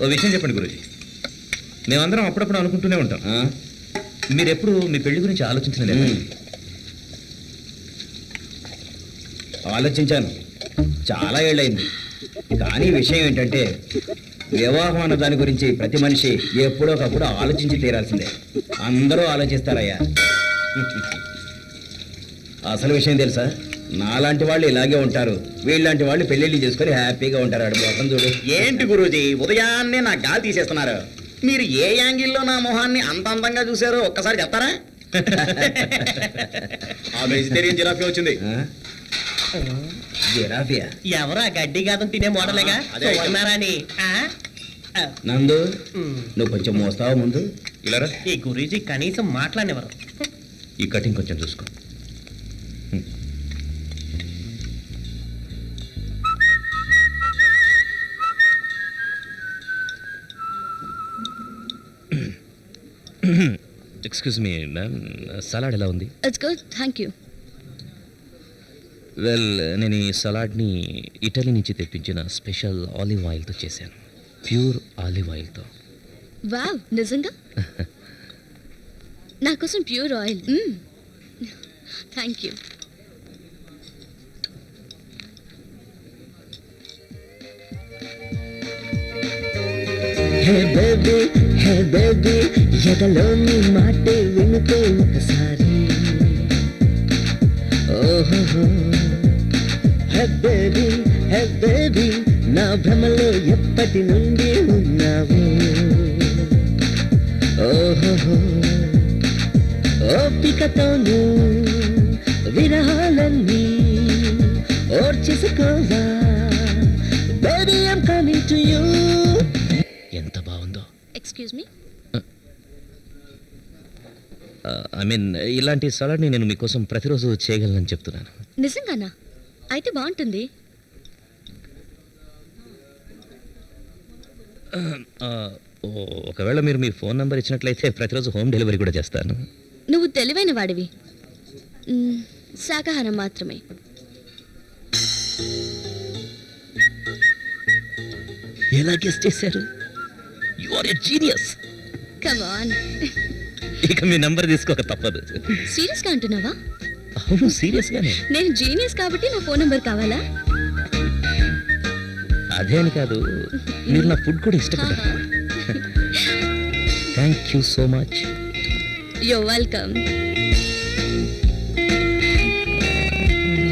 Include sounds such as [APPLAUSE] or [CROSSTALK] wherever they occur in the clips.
ఓ విషయం చెప్పండి గురుజీ. మేమందరం అప్పుడప్పుడు అనుకుంటూనే ఉంటాం? మీరు ఎప్పుడు మీ పెళ్ళి గురించి ఆలోచించలేదు. ఆలోచించాను. చాలా ఏళ్ళైంది కానీ విషయం ఏంటంటే వివాహం అన్న దాని గురించి ప్రతి మనిషి ఎప్పుడో ఒకప్పుడు ఆలోచించి తీరాల్సిందే. అందరూ ఆలోచిస్తారయ్యా. అసలు విషయం తెలుసా? నాలాంటి వాళ్ళు ఇలాగే ఉంటారు. వీళ్ళలాంటి వాళ్ళు పెళ్ళిళ్ళు చేసుకొని హ్యాపీగా ఉంటారు. ఆడు మొహం చూడు. ఏంటి గురూజీ? ఉదయాన్నే నా గాలి తీసేస్తున్నారు. మీరు ఏ యాంగిల్లో నా మొహాన్ని అంత అందంగా చూసారో ఒక్కసారి చెప్తారా? [LAUGHS] ఆ వెజిటేరియన్ జిరాఫీ వచ్చింది? జిరాఫియా ఎవరు ఆ గడ్డి గాదం తినే మోడలేగా? ఆ? ఆ, నందు. నువ్వు కొంచెం మోస్తావా ముందు? ఇలారా? ఈ గురూజీ కనీసం మాట్లాడినవరు ఈ కటింగ్ కొంచెం చూసుకో. ఎక్స్క్యూజ్ మీ మ్యామ్ సలాడ్ ఎలా ఉంది? It's good thank you well నేను ఈ సలాడ్ని ఇటలీ నుంచి తెప్పించిన స్పెషల్ ఆలివ్ ఆయిల్తో చేశాను. ప్యూర్ ఆలివ్ ఆయిల్తో వావ్ నిజంగా? [LAUGHS] నా కోసం pure oil thank you hey baby hey baby జగలోని మాట వినుకో ఒకసారి. ఓహో హే బేబీ హే బేబీ నా భ్రమలో ఎప్పటి నుండి ఉన్నావు? ఓహో ఓపికతోను విరహాలన్నీ ఓర్చేసుకోవా? Baby I'm coming to you ఎంత బాగుందో ఎక్స్క్యూజ్ మీ ఐ మీన్ ఇలాంటి సలాడ్ని నేను మీకోసం ప్రతిరోజు చేయగలనని చెప్తున్నాను. నిజంగానా? అయితే బాగుంటుంది. ఒకవేళ మీరు మీ ఫోన్ నెంబర్ ఇచ్చినట్లయితే ప్రతిరోజు హోమ్ డెలివరీ కూడా చేస్తాను. నువ్వు తెలివైన వాడివి. శాకాహారం మాత్రమే. ఎలా గెస్ట్ చేశారు? You are a genius come on ఇక మీ నెంబర్ తీసుకోక తప్పదు. సీరియస్గా అంటున్నావా? అవును సీరియస్గానే. నేను జీనియస్ కాబట్టి నా ఫోన్ నెంబర్ కావాలా? అదే అని కాదు మీరు నా ఫుడ్ కూడా ఇష్టపడ్డారు thank you so much yo welcome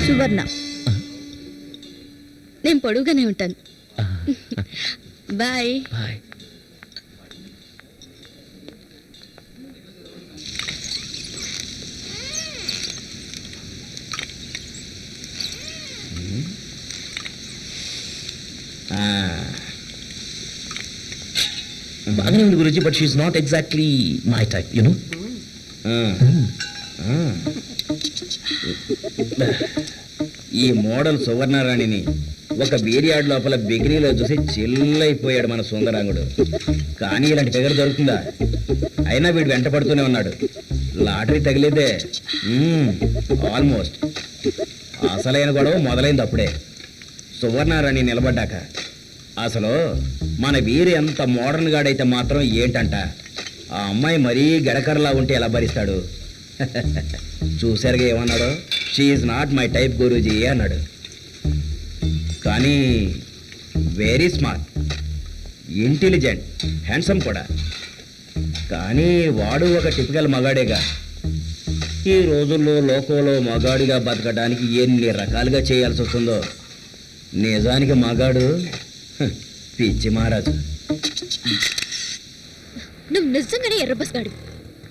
Suvarna నేను పొడుగుగానే ఉంటాను. బాయ్ బాయ్ బాగానే ఉంది గురించి but she's not exactly my type you know. ఈ మోడల్ సువర్ణరాణిని ఒక బీరియాడ్ లోపల బిగినీలో చూసి చిల్లైపోయాడు మన సుందరాంగుడు. కానీ ఇలాంటి ఫిగర్ దొరుకుతుందా? అయినా వీడు వెంట పడుతూనే ఉన్నాడు. లాటరీ తగిలేదే ఆల్మోస్ట్ అసలైన గొడవ మొదలైంది అప్పుడే. సువర్ణారాణి నిలబడ్డాక అసలు మన వీరు ఎంత మోడర్న్ గాడైతే మాత్రం ఏంటంట? ఆ అమ్మాయి మరీ గడకరలా ఉంటే ఎలా భరిస్తాడు? [LAUGHS] చూసారుగా ఏమన్నాడు? షీఈ్ నాట్ మై టైప్ గురూజీ అన్నాడు. కానీ వెరీ స్మార్ట్ ఇంటెలిజెంట్ హ్యాండ్సమ్ కూడా. కానీ వాడు ఒక టిపికల్ మగాడేగా. ఈ రోజుల్లో లోకంలో మగాడిగా బతకడానికి ఎన్ని రకాలుగా చేయాల్సి వస్తుందో నిజానికి మగాడు పిచ్చి మహారాజు. నువ్వు నిజంగానే ఎర్రబస్ గాడు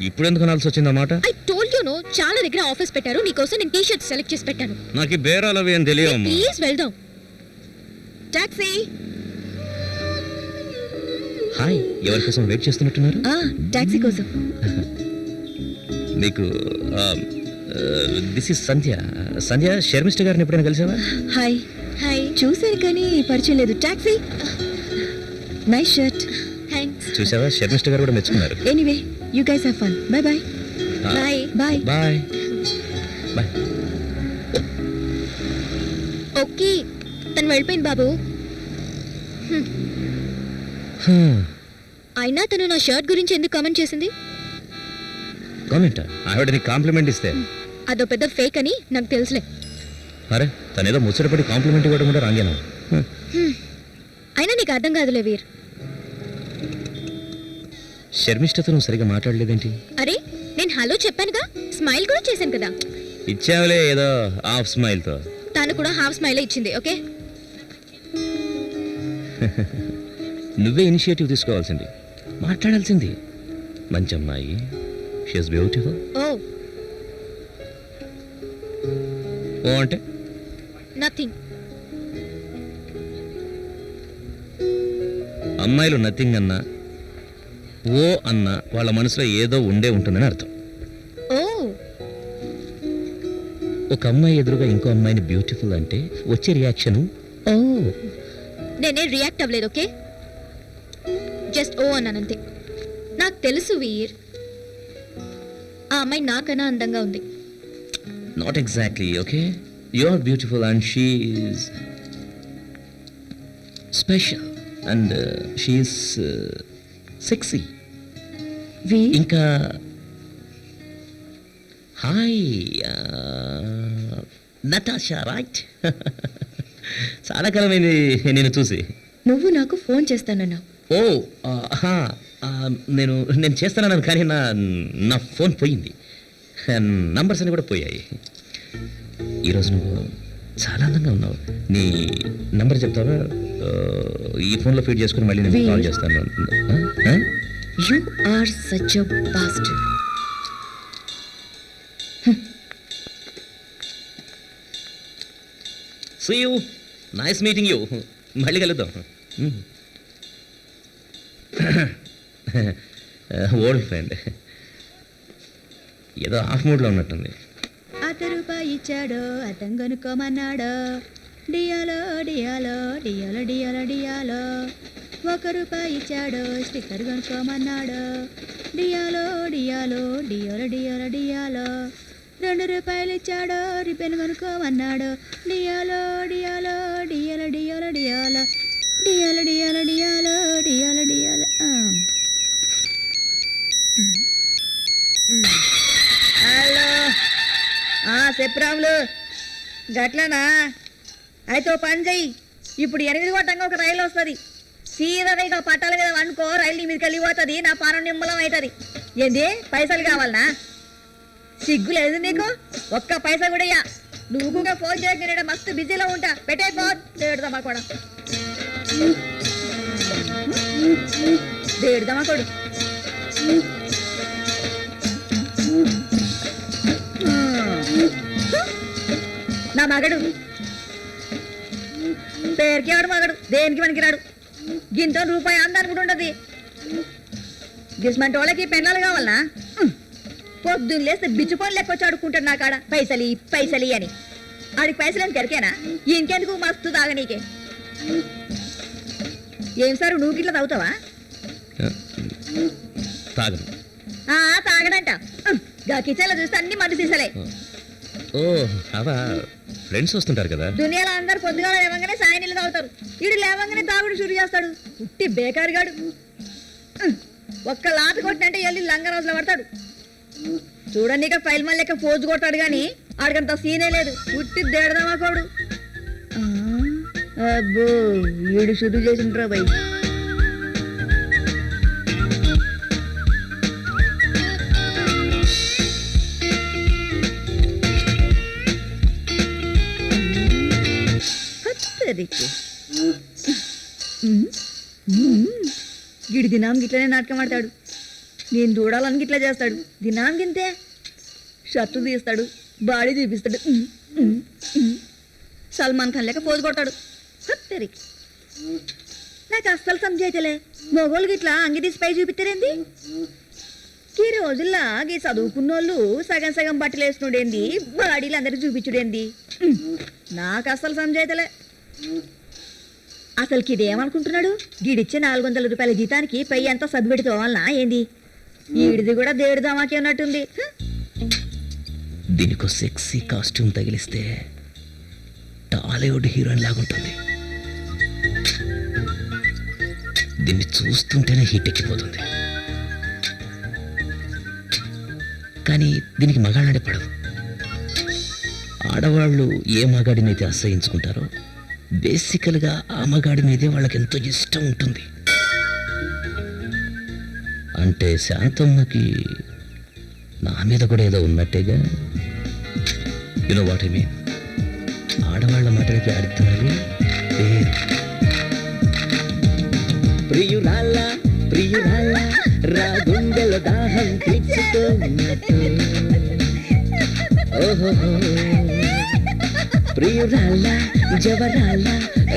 ఇప్పుడు ఎందుకు అనాల్సి వచ్చిందన్నమాట ఐ టోల్డ్ యు నో చాలా దగ్గర ఆఫర్స్ పెట్టారు నీకోసం నేను టీ షర్ట్ సెలెక్ట్ చేసి పెట్టాను. నాకు ఈ బేరాలు అవి ఏం తెలియమ్మా ప్లీజ్ వెళ్దాం. టాక్సీ. హాయ్ ఎవరి కోసం వెయిట్ చేస్తున్నట్టున్నారు? టాక్సీ కోసం. మీకు దిస్ ఇస్ సంధ్య. సంధ్య శర్మిష్ట గారిని ఎప్పుడైనా కలిసావా? హాయ్. హాయ్ చూశాను కానీ పరిచయం లేదు. టాక్సీ నైస్ షర్ట్ థ్యాంక్స్ చూసావా? శర్మిష్ట గారు కూడా మెచ్చుకున్నారు. Anyway you guys have fun bye bye bye bye bye bye okay. తను వెళ్ళిపోయింది బాబు. అయినా తను నా షర్ట్ గురించి ఎందుకు కామెంట్ చేసింది? కామెంట్ ఆవిడ నీకు కాంప్లిమెంట్ ఇస్తే. అదో పెద్ద ఫేక్ అని నాకు తెలుసులే. అరే తనేదో ముచ్చటపడి కాంప్లిమెంట్ ఇవ్వడం కూడా రాంగేనా అయినా నీకు అర్థం కాదులే వీర్. శర్మిష్టతో నువ్వు సరిగా మాట్లాడలేదేంటి? అరే నేను హలో చెప్పానుగా స్మైల్ కూడా చేశాను కదా. ఇచ్చావులే ఏదో హాఫ్ స్మైల్తో. తను కూడా హాఫ్ స్మైల్ ఇచ్చింది ఓకే? నువ్వే ఇనిషియేటివ్ తీసుకోవాల్సింది. మాట్లాడాల్సింది. మంచి అమ్మాయి షీఈస్ బ్యూటిఫుల్ ఓ. ఓ అంటే? నథింగ్ అమ్మాయిలు నథింగ్ అన్నా ఓ అన్న వాళ్ళ మనసులో ఏదో ఉండే ఉంటుందని అర్థం. ఓ. ఒక అమ్మాయి ఎదురుగా ఇంకో అమ్మాయిని బ్యూటిఫుల్ అంటే వచ్చే రియాక్షన్ ఓ. నేనే రియాక్ట్ అవ్వలేదు ఓకే జస్ట్ ఓ అన్నానంతే. నాకు తెలుసు వీర్. ఆ అమ్మాయి నాకన్నా అందంగా ఉంది. Not exactly okay you are beautiful and she's special and she's sexy వీర్ ఇంకా హాయ్ నటాషా రైట్ చాలా కాలమైంది నేను చూసి. నువ్వు నాకు ఫోన్ చేస్తానన్నావు ఓ ఆ, నేను నేను చేస్తానన్నాను కానీ నా నా ఫోన్ పోయింది. నంబర్స్ అన్ని కూడా పోయాయి. ఈరోజు నువ్వు చాలా అందంగా ఉన్నావు. నీ నంబర్ చెప్తావా? ఈ ఫోన్లో ఫీడ్ చేసుకుని మళ్ళీ నేను. కాల్ చేస్తాను? You are such a bastard see you nice meeting you మళ్ళీ కలుద్దాం. [LAUGHS] Old friend. ఏదో హాఫ్ మూడ్లో ఉన్నట్టుంది. ఇచ్చాడో అతం కనుక్కోమన్నాడో డియాలో డియాలో డియాలో డియాలో డియాలో ఒక రూపాయి ఇచ్చాడో స్టిక్కర్ కొనుక్కోమన్నాడో డియాలో డియాలో డియాలో డియాలో డియాలో రెండు రూపాయలు ఇచ్చాడో రిపెన్ కొనుక్కోమన్నాడు డియాలో డియాలో డియాలో డియాలో డియాలో డియాలో డియాలో డియాలో డియాలో డియాలో ఆ, చెప్పరాములు గట్లనా అయితే ఓ పని చెయ్యి. ఇప్పుడు ఎనిమిది కొట్టంగా ఒక రైలు వస్తుంది. సీదా ఇక పట్టాల మీద వండుకో రైలు నీ మీదకి వెళ్ళిపోతుంది నా పానం నిమ్మలం అవుతుంది. ఏంది? పైసలు కావాలనా? సిగ్గు లేదు నీకు? ఒక్క పైసా కూడా ఇయ్యా. నువ్వు కూడా ఫోన్ చేయక మస్తు బిజీలో ఉంటా. పెట్టే ఫోన్. దేడుదమ్మా కూడా. దేడుదమ్మా కొడు. నా మగడు. పేరుకి ఎవడు మగడు? దేనికి పనికిరాడు? గింత రూపాయి అందానికి కూడా ఉండదు. గిస్మంటి వాళ్ళకి పెళ్ళాలు కావాలనా. పొద్దున్న లేస్తే బిచ్చు పనులు లెక్క వచ్చి అడుక్కుంటాడు నా కాడ. పైసలి పైసలి అని. ఆడికి పైసలు అని కరికేనా ఇంకెందుకు మస్తు తాగ నీకే? ఏం సార్ నువ్వు గిట్ల తాగుతావా? తాగడంట. గా కిచెన్లో చూస్తే అన్ని మంది సీసలే ఓ అవా ఫ్రెండ్స్ వస్తుంటారు కదా. దునియాలో అందరు పొద్దుగాల లేవంగానే సాయం నీళ్ళు తాగుతారు. వీడు లేవంగానే తాగుడు షురు చేస్తాడు. ఉట్టి బేకారిగాడు గాడు. ఒక్క లాత కొట్టినంటే వెళ్ళి లంగరాజులో పడతాడు. చూడండి ఇక ఫైల్ మళ్ళీ లెక్క పోజు కొట్టాడు కానీ ఆడికంత సీనే లేదు. ఉట్టి దేడదామా కోడు. అబ్బో వీడు షురు చేసిండ్రా బై. హత్తరికి గిడి దినాం గిట్లనే నాటకం ఆడతాడు. నేను చూడాలని గిట్లా చేస్తాడు. దినాం గింతే షర్టు తీస్తాడు. బాడీ చూపిస్తాడు సల్మాన్ ఖాన్ లేక పోజు కొట్టాడు హత్తరికి నాకు అస్సలు సంజాయితలే మొగోళ్ళు గిట్లా అంగి తీసి పై చూపిస్తారేంది ఈ రోజుల్లో ఈ చదువుకున్నోళ్ళు సగం సగం బట్టలు వేసుకునేంది బాడీలు అందరికి చూపించుడేంది నాకు అస్సలు సంజాయితలే అసలుకి ఇదేమనుకుంటున్నాడు? గీడిచ్చే నాలుగు వందల రూపాయల జీతానికి పై అంతా సబ్బు పెడుకోవాలనా ఏంది? వీడిది కూడా దేవుడి దమాకి ఉన్నట్టుంది. దీనికి దీనికో సెక్సీ కాస్ట్యూమ్ తగిలిస్తే టాలీవుడ్ హీరోయిన్ లాగుంటుంది. దీన్ని చూస్తుంటేనే హీట్ ఎక్కిపోతుంది. కానీ దీనికి మగాళ్ళంటే పడదు ఆడవాళ్ళు ఏ మగాడినైతే అసహించుకుంటారో బేసికల్గా ఆ మగాడి మీదే వాళ్ళకి ఎంతో ఇష్టం ఉంటుంది. అంటే శాంతమ్మకి నా మీద కూడా ఏదో ఉన్నట్టేగా? You know what I mean ఆడవాళ్ళ మాటలకి అర్థాలు వేరు. ప్రియురాల ప్రియురాల రా గుండెల దాహం ఓహో ప్రియురాల జవరాల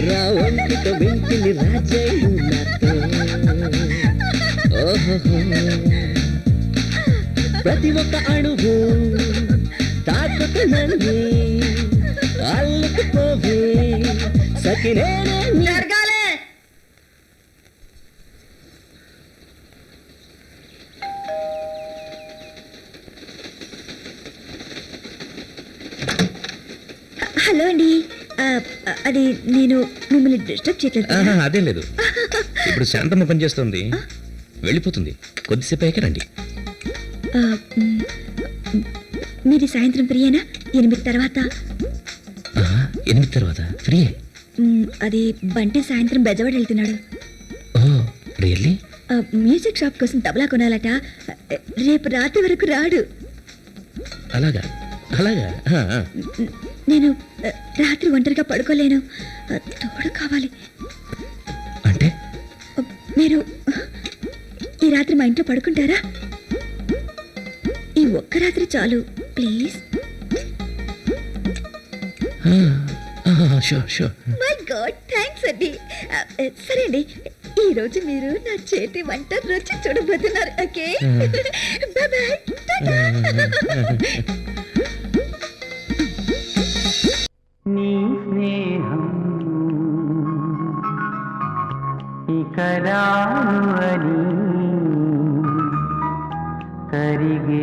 రా ఒంటిక వెంటిని రాజయ్యున్నట్టు ఓహో ప్రతి ఒక్క అణువు తాకుతు నన్ను అల్లుకుపోవే సకినేనే నీ జరగాలే హలో అండి ఆ, అది నేను మిమ్మల్ని డిస్టర్బ్ చేయట్లేదు? ఆహా, అదేం లేదు. ఇప్పుడు శాంతమ్మ పనిచేస్తుంది వెళ్ళిపోతుంది. కొద్దిసేపు అయ్యాక రండి. మీది సాయంత్రం ఫ్రీయేనా? ఎనిమిది తర్వాత. ఎనిమిది తర్వాత? ఫ్రీయే? అది బంటి సాయంత్రం బెజవాడ వెళ్తున్నాడు. రియల్లీ? మ్యూజిక్ షాప్ కోసం తబలా కొనాలట. రేపు రాత్రి వరకు రాడు. అలాగా? అలాగా? నేను రాత్రి ఒంటరిగా పడుకోలేను. తోడు కావాలి. అంటే? మీరు ఈ రాత్రి మా ఇంట్లో పడుకుంటారా? ఈ ఒక్క రాత్రి చాలు ప్లీజ్. మై గాడ్ థ్యాంక్స్ అండి. సరే అండి. ఈ రోజు మీరు నా చేతి వంట రుచి చూడబోతున్నారు ఓకే? Bye bye. ఇక